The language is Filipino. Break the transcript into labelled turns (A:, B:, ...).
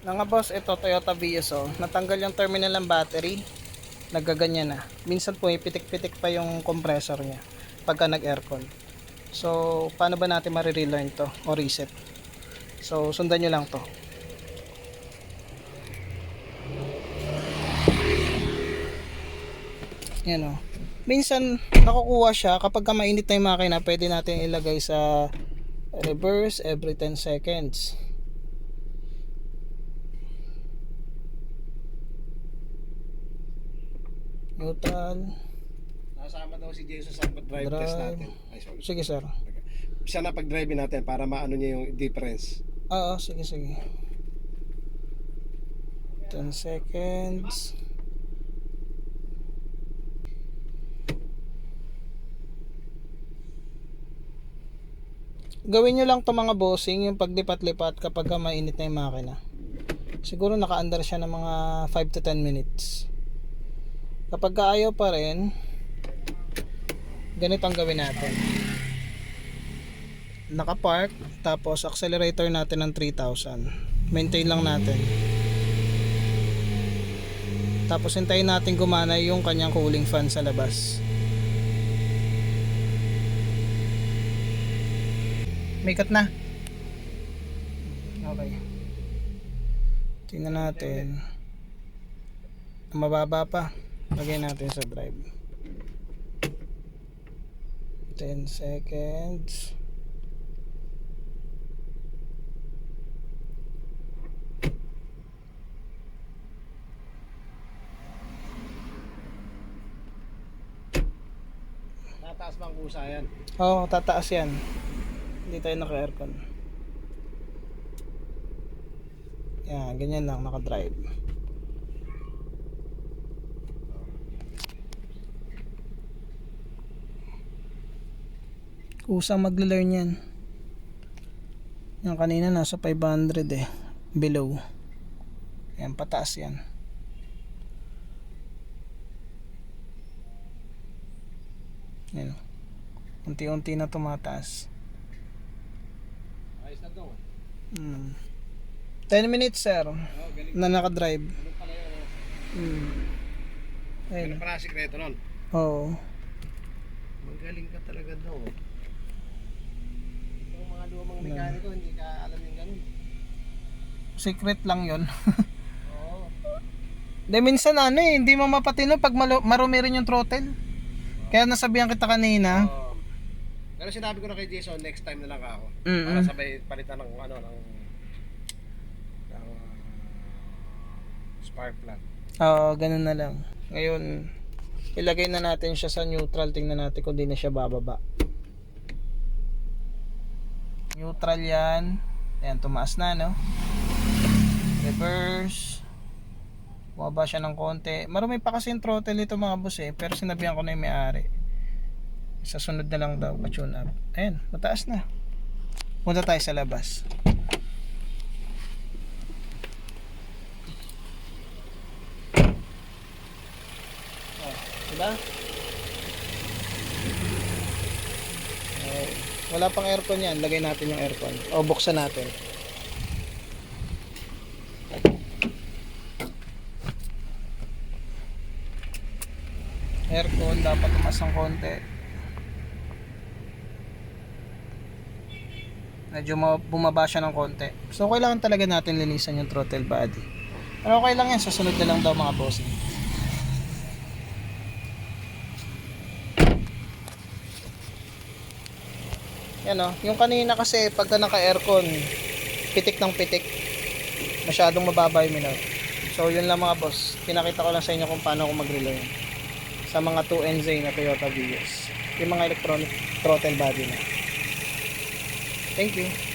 A: Mga boss, ito Toyota Vios oh. Natanggal yung terminal ng battery. Nagaganyan na. Minsan po pitik-pitik pa yung compressor niya pagka nag-aircon. So, paano ba natin marirelearn to o reset? So, sundan nyo lang to. Yan oh. Minsan nakukuha siya kapag ka mainit na yung makina, pwede natin ilagay sa reverse every 10 seconds. Neutral.
B: Nakasama daw si Jason sa drive test
A: Drive.
B: natin. Ay, sorry.
A: Sige sir.
B: Siya na pag-drive natin para maano niya yung difference.
A: Oo, sige sige. 10 seconds. Gawin nyo lang to mga bossing, yung paglipat-lipat kapag ka mainit na yung makina. Siguro naka-under siya ng mga 5 to 10 minutes. Kapag ka ayaw pa rin, ganito ang gawin natin. Naka-park, tapos accelerator natin ng 3,000. Maintain lang natin. Tapos hintayin natin gumana yung kanyang cooling fan sa labas. May cut na. Okay. Tingnan natin. Mababa pa. Lagay natin sa drive. 10 seconds.
B: Nataas ba ang kusa yan?
A: Oo, oh, tataas yan. Hindi tayo naka-aircon. Yan, ganyan lang, naka-drive. Kusang magle-learn yan. Yan kanina nasa 500 eh. Below. Yan, pataas yan. Yan. Unti-unti na tumataas.
B: Ayos na daw.
A: Hmm. 10 minutes sir
B: Oh,
A: na naka-drive.
B: Ganun pala yun. oh.
A: Hmm. Ayun.
B: Ganun pala sikreto nun.
A: Oo.
B: Magaling ka talaga daw. Itong mga lumang mekaniko, hindi ka alam yung ganun.
A: Secret lang 'yon.
B: Oo.
A: De minsan ano eh, hindi mo mapatino pag malo- marumi rin yung throttle. Kaya nasabihan kita kanina.
B: Oo. Pero sinabi ko na kay Jason, next time na lang ako.
A: Mm-mm.
B: Para sabay palitan ng ano, ng, ng uh, spark plug.
A: Oo, ganun na lang. Ngayon, ilagay na natin siya sa neutral. Tingnan natin kung di na siya bababa. Neutral yan. Ayan, tumaas na, no? Reverse. Bumaba siya ng konti. Marami pa kasi yung throttle nito mga boss eh. Pero sinabihan ko na yung may-ari. Sa sunod na lang daw, pa-tune up. Ayan, mataas na. Punta tayo sa labas. Oh, diba? Okay. Wala pang aircon yan. Lagay natin yung aircon. O, buksan natin. Aircon, dapat tumas ng konti. Medyo ma- bumaba siya ng konti. So, kailangan talaga natin linisan yung throttle body. Pero okay lang yan. Sa sunod na lang daw mga bossing. Yan o. Yung kanina kasi pagka naka-aircon, pitik ng pitik. Masyadong mababa yung minor. So yun lang mga boss. Pinakita ko lang sa inyo kung paano ako mag-relearn. Sa mga 2NZ na Toyota Vios. Yung mga electronic throttle body na. Thank you.